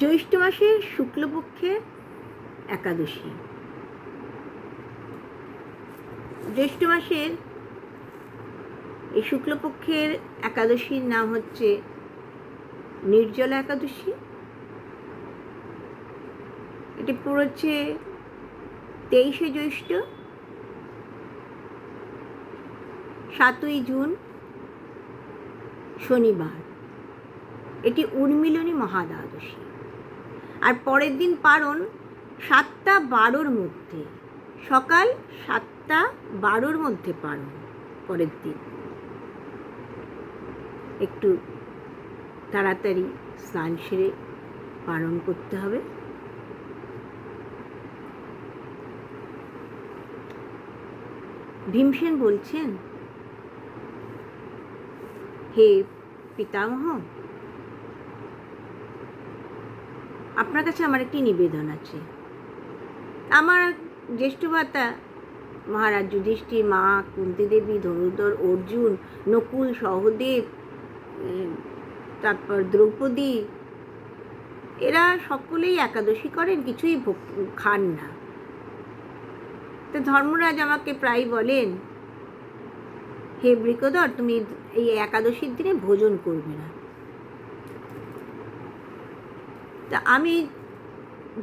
জ্যৈষ্ঠ মাসের শুক্লপক্ষের একাদশী। জ্যৈষ্ঠ মাসের এই শুক্লপক্ষের একাদশীর নাম হচ্ছে নির্জলা একাদশী। এটি পড়েছে তেইশে জ্যৈষ্ঠ, সাতই জুন, শনিবার। এটি উন্মিলনী মহাদ্বাদশী। আর পরের দিন পারণ সাতটা বারোর মধ্যে। সকাল সাতটা বারোর মধ্যে পারণ পরের দিন। একটু তাড়াতাড়ি স্নান সেরে পালন করতে হবে। ভীমসেন বলছেন, হে পিতামহ আপনার কাছে আমার একটি নিবেদন আছে। আমার জ্যেষ্ঠ ভাতা মহারাজ যুধিষ্ঠির, মা কুন্তি দেবী ধনুধর অর্জুন, নকুল, সহদেব তারপর দ্রৌপদী, এরা সকলেই একাদশী করেন, কিছুই খান না। তো ধর্মরাজ আমাকে প্রায় বলেন, হে বৃকদর, তুমি এই একাদশীর দিনে ভোজন করবে না। তা আমি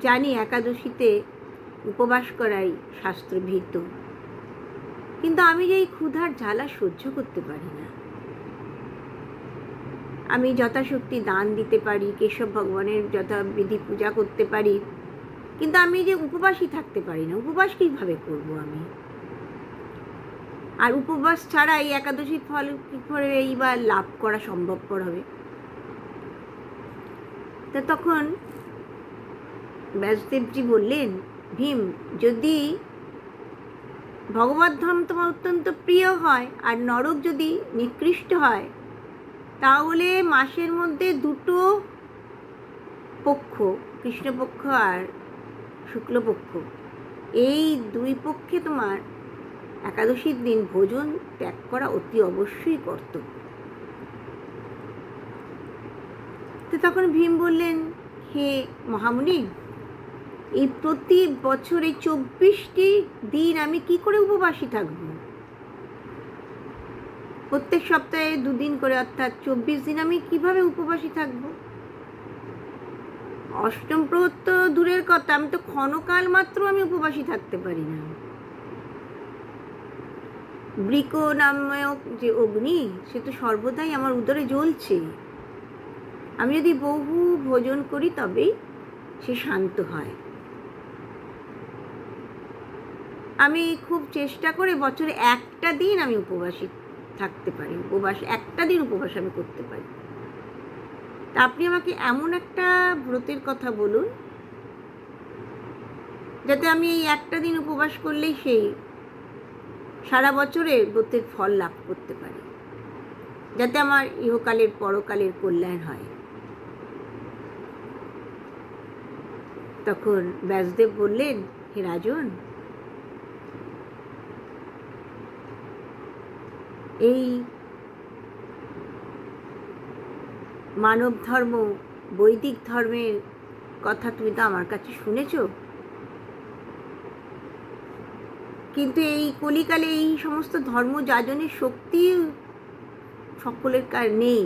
জানি একাদশীতে উপবাস করাই শাস্ত্রভীত কিন্তু আমি যে এই ক্ষুধার জ্বালা সহ্য করতে পারি না। আমি যথাশক্তি দান দিতে পারি, কেশব ভগবানের যথাবিধি পূজা করতে পারি। কিন্তু আমি যে উপবাসই থাকতে পারি না, উপবাস কীভাবে করব আমি? আর উপবাস ছাড়া এই একাদশীর ফল কী করে এইবার লাভ করা সম্ভবপর হবে? তা তখন ব্যাসদেবজি বললেন, ভীম, যদি ভগবত ধাম তোমার অত্যন্ত প্রিয় হয় আর নরক যদি নিকৃষ্ট হয়, তাহলে মাসের মধ্যে দুটো পক্ষ, কৃষ্ণপক্ষ আর শুক্লপক্ষ, এই দুই পক্ষে তোমার একাদশীর দিন ভোজন ত্যাগ করা অতি অবশ্যই কর্তব্য। তো তখন ভীম বললেন, হে মহামুনি, এই প্রতি বছরে চব্বিশটি দিন আমি কি করে উপবাসী থাকব? প্রত্যেক সপ্তাহে দুদিন করে, অর্থাৎ চব্বিশ দিন আমি কীভাবে উপবাসী থাকব? অষ্টম প্রহর তো দূরের কথা, আমি তো ক্ষণকাল মাত্র আমি উপবাসী থাকতে পারি না। বৃক নামক যে অগ্নি, সে তো সর্বদাই আমার উদরে জ্বলছে। আমি যদি বহু ভোজন করি তবেই সে শান্ত হয়। আমি খুব চেষ্টা করে বছরে একটা দিন আমি উপবাসী থাকতে পারি, উপবাস, একটা দিন উপবাস আমি করতে পারি। তা আপনি আমাকে এমন একটা ব্রতের কথা বলুন, যাতে আমি এই একটা দিন উপবাস করলেই সেই সারা বছরের ব্রতের ফল লাভ করতে পারি, যাতে আমার ইহকালের, পরকালের কল্যাণ হয়। তখন ব্যাসদেব বললেন, হে রাজন, এই মানব ধর্ম, বৈদিক ধর্মের কথা তুমি তো আমার কাছে শুনেছ। কিন্তু এই কলিকালে এই সমস্ত ধর্ম যাজনের শক্তি সকলের কার নেই।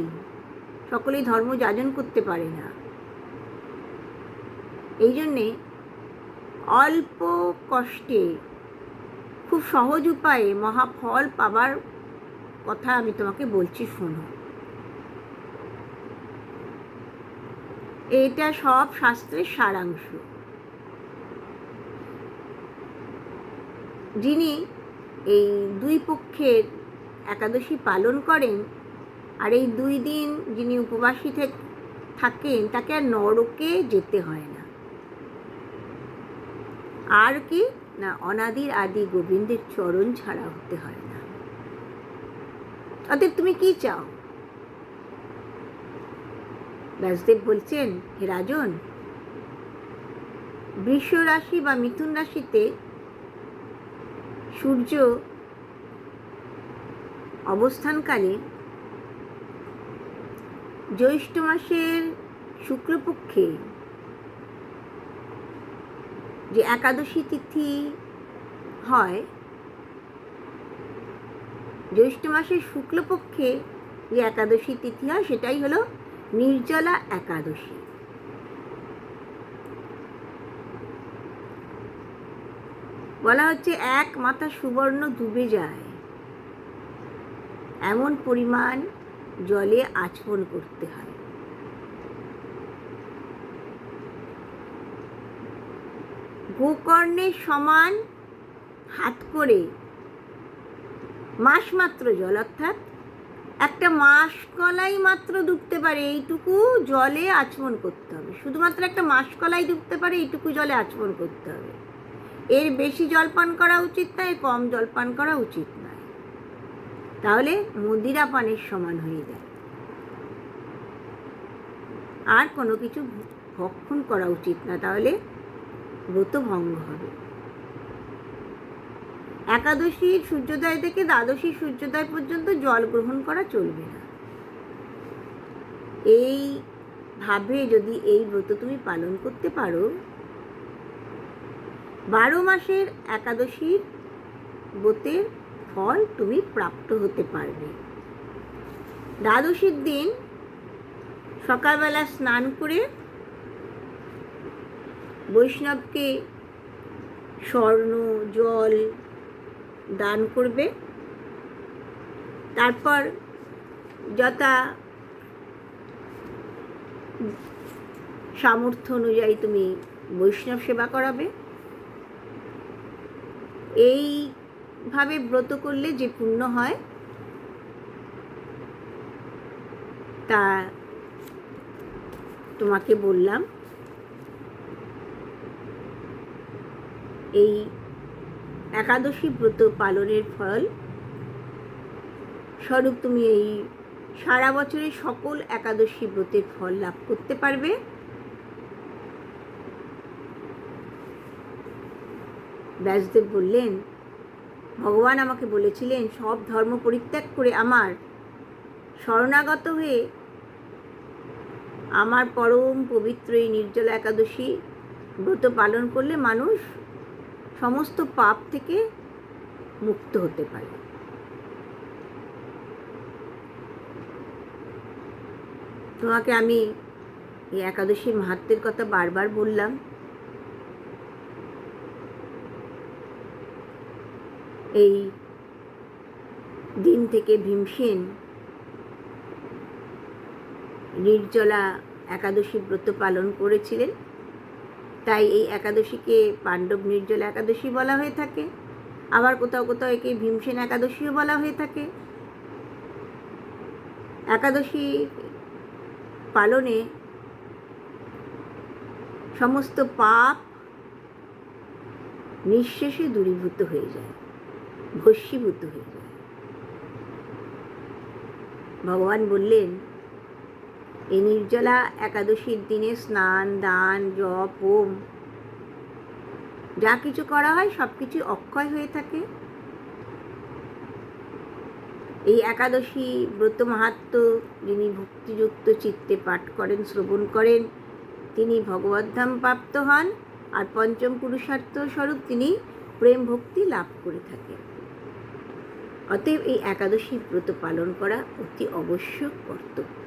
সকলেই ধর্ম যাজন করতে পারে না। এই জন্যে অল্প কষ্টে, খুব সহজ উপায়ে মহাফল পাবার কথা আমি তোমাকে বলছি শোনো। এটা সব শাস্ত্রের সারাংশ। যিনি এই দুই পক্ষের একাদশী পালন করেন আর এই দুই দিন যিনি উপবাসী থাকেন, তাকে আর নরকে যেতে হয় না। আর কি? না, অনাদির আদি গোবিন্দের চরণ ছাড়া হতে হয় না। অতএব তুমি কি চাও? ব্যাসদেব বলছেন, হে রাজন বৃষ রাশি বা মিথুন রাশিতে সূর্য অবস্থানকালে জ্যৈষ্ঠ মাসের শুক্লপক্ষে যে একাদশী তিথি হয়, জ্যৈষ্ঠ মাসের শুক্লপক্ষে যে একাদশী তিথি হয়, সেটাই হলো নির্জলা একাদশী। বলা হচ্ছে এক মাথা সুবর্ণ ডুবে যায়। এমন পরিমাণ জলে আচমন করতে হয়। গোকর্ণের সমান হাত করে মাস মাত্র জল, অর্থাৎ একটা মাস কলাই মাত্র ডুবতে পারে, এইটুকু জলে আচমন করতে হবে। শুধুমাত্র একটা মাস কলাই ডুবতে পারে, এইটুকু জলে আচমন করতে হবে। এর বেশি জল পান করা উচিত নয় কম জল পান করা উচিত নয় তাহলে মদিরা পানের সমান হয়ে যায়। আর কোনো কিছু ভক্ষণ করা উচিত না, তাহলে ব্রত ভঙ্গ হবে। একাদশীর সূর্যোদয় থেকে দ্বাদশী সূর্যোদয় পর্যন্ত জল গ্রহণ করা চলবে না। এই ভাবে যদি এই ব্রত তুমি পালন করতে পারো, বারো মাসের একাদশীর ব্রতের ফল তুমি প্রাপ্ত হতে পারবে। দ্বাদশীর দিন সকালবেলা স্নান করে বৈষ্ণবকে স্বর্ণ, জল দান করবে। তারপর যথা সামর্থ্য অনুযায়ী তুমি বৈষ্ণব সেবা করাবে। এইভাবে ব্রত করলে যে পুণ্য হয়, তা তোমাকে বললাম। এই একাদশী ব্রত পালনের ফল। স্বরূপ তুমি এই সারা বছরের সকল একাদশী ব্রতের ফল লাভ করতে পারবে। ব্যাসদেব বললেন, ভগবান আমাকে বলেছিলেন, সব ধর্ম পরিত্যাগ করে আমার শরণাগত হয়ে আমার পরম পবিত্র এই নির্জলা একাদশী ব্রত পালন করলে মানুষ সমস্ত পাপ থেকে মুক্ত হতে পারে। তোমাকে আমি এই একাদশীর মাহাত্মের কথা বারবার বললাম। এই দিন থেকে ভীমসেন নির্জলা একাদশী ব্রত পালন করেছিলেন। তাই এই একাদশীকে পাণ্ডব নির্জলা একাদশী বলা হয়ে থাকে। আবার কোথাও কোথাও একে ভীমসেন একাদশীও বলা হয়ে থাকে। একাদশী পালনে সমস্ত পাপ নিঃশেষে দূরীভূত হয়ে যায়, ভস্মীভূত হয়ে যায়। ভগবান বললেন এই নির্জলা একাদশীর দিনে স্নান, দান, জপ, হোম, যা কিছু করা হয় সব কিছু অক্ষয় হয়ে থাকে। এই একাদশী ব্রত মাহাত্ম যিনি ভক্তিযুক্ত চিত্তে পাঠ করেন, শ্রবণ করেন, তিনি ভগবদ্ধাম প্রাপ্ত হন আর পঞ্চম পুরুষার্থ স্বরূপ তিনি প্রেম ভক্তি লাভ করে থাকেন। অতএব এই একাদশী ব্রত পালন করা অতি অবশ্যক কর্তব্য।